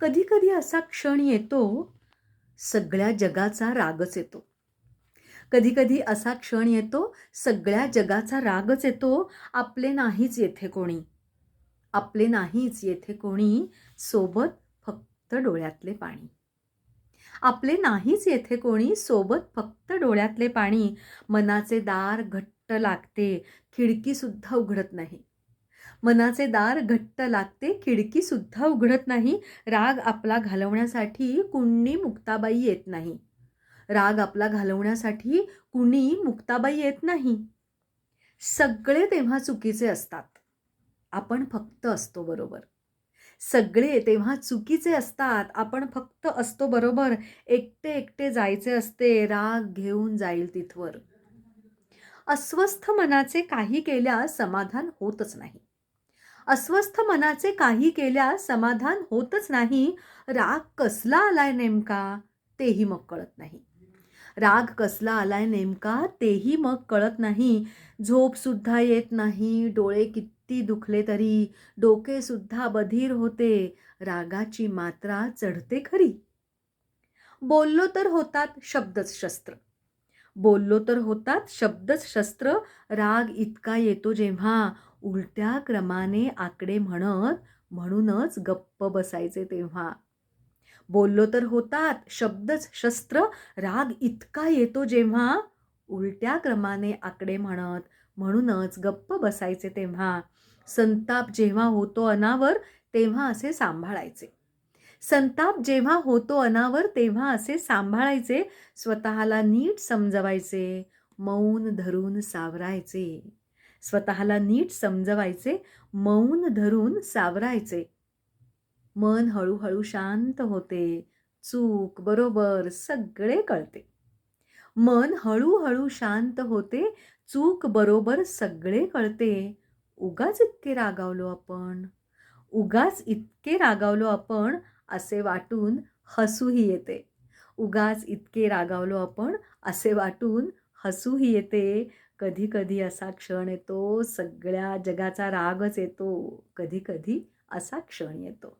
कधीकधी असा क्षण येतो सगळ्या जगाचा रागच येतो. कधीकधी असा क्षण येतो सगळ्या जगाचा रागच येतो आपले नाहीच येथे कोणी. आपले नाहीच येथे कोणी सोबत फक्त डोळ्यातले पाणी. आपले नाहीच येथे कोणी सोबत फक्त डोळ्यातले पाणी. मनाचे दार घट्ट लागते खिडकीसुद्धा उघडत नाही. मनाचे दार घट्ट लागते खिडकीसुद्धा उघडत नाही राग आपला घालवण्यासाठी कुणी मुक्ताबाई येत नाही. राग आपला घालवण्यासाठी कुणी मुक्ताबाई येत नाही. सगळे तेव्हा चुकीचे असतात. आपण फक्त असतो बरोबर. सगळे तेव्हा चुकीचे असतात. आपण फक्त असतो बरोबर. एकटे एकटे जायचे असते. राग घेऊन जाईल तिथवर. अस्वस्थ मनाचे काही केल्यास समाधान होतच नाही. अस्वस्थ मनाचे काही केल्यास समाधान होतच नाही. राग कसला आलाय नेमका? तेही मग कळत नाही. राग कसला आलाय नेमका? तेही मग कळत नाही. झोपसुद्धा येत नाही. डोळे किती दुखले तरी. डोकेसुद्धा बधीर होते. रागाची मात्रा चढते खरी. बोललो तर होतात शब्दच शस्त्र. बोललो तर होतात शब्दच शस्त्र. राग इतका येतो जेव्हा उलट्या क्रमाने आकडे म्हणत म्हणूनच गप्प बसायचे तेव्हा. बोललो तर होतात शब्दच शस्त्र राग इतका येतो जेव्हा. उलट्या क्रमाने आकडे म्हणत म्हणूनच गप्प बसायचे तेव्हा. संताप जेव्हा होतो अनावर तेव्हा असे सांभाळायचे. संताप जेव्हा होतो अनावर तेव्हा असे सांभाळायचे. स्वतःला नीट समजवायचे. मौन धरून सावरायचे. स्वतःला नीट समजवायचे मौन धरून सावरायचे. मन हळूहळू शांत होते. चूक बरोबर सगळे कळते. मन हळूहळू शांत होते. चूक बरोबर सगळे कळते. उगाच इतके रागावलो आपण. उगाच इतके रागावलो आपण असे वाटून हसूही येते. उगाच इतके रागावलो आपण असे वाटून हसूही येते. कधी कधी असा क्षण येतो सगळ्या जगाचा रागच येतो कधी कधी असा क्षण येतो.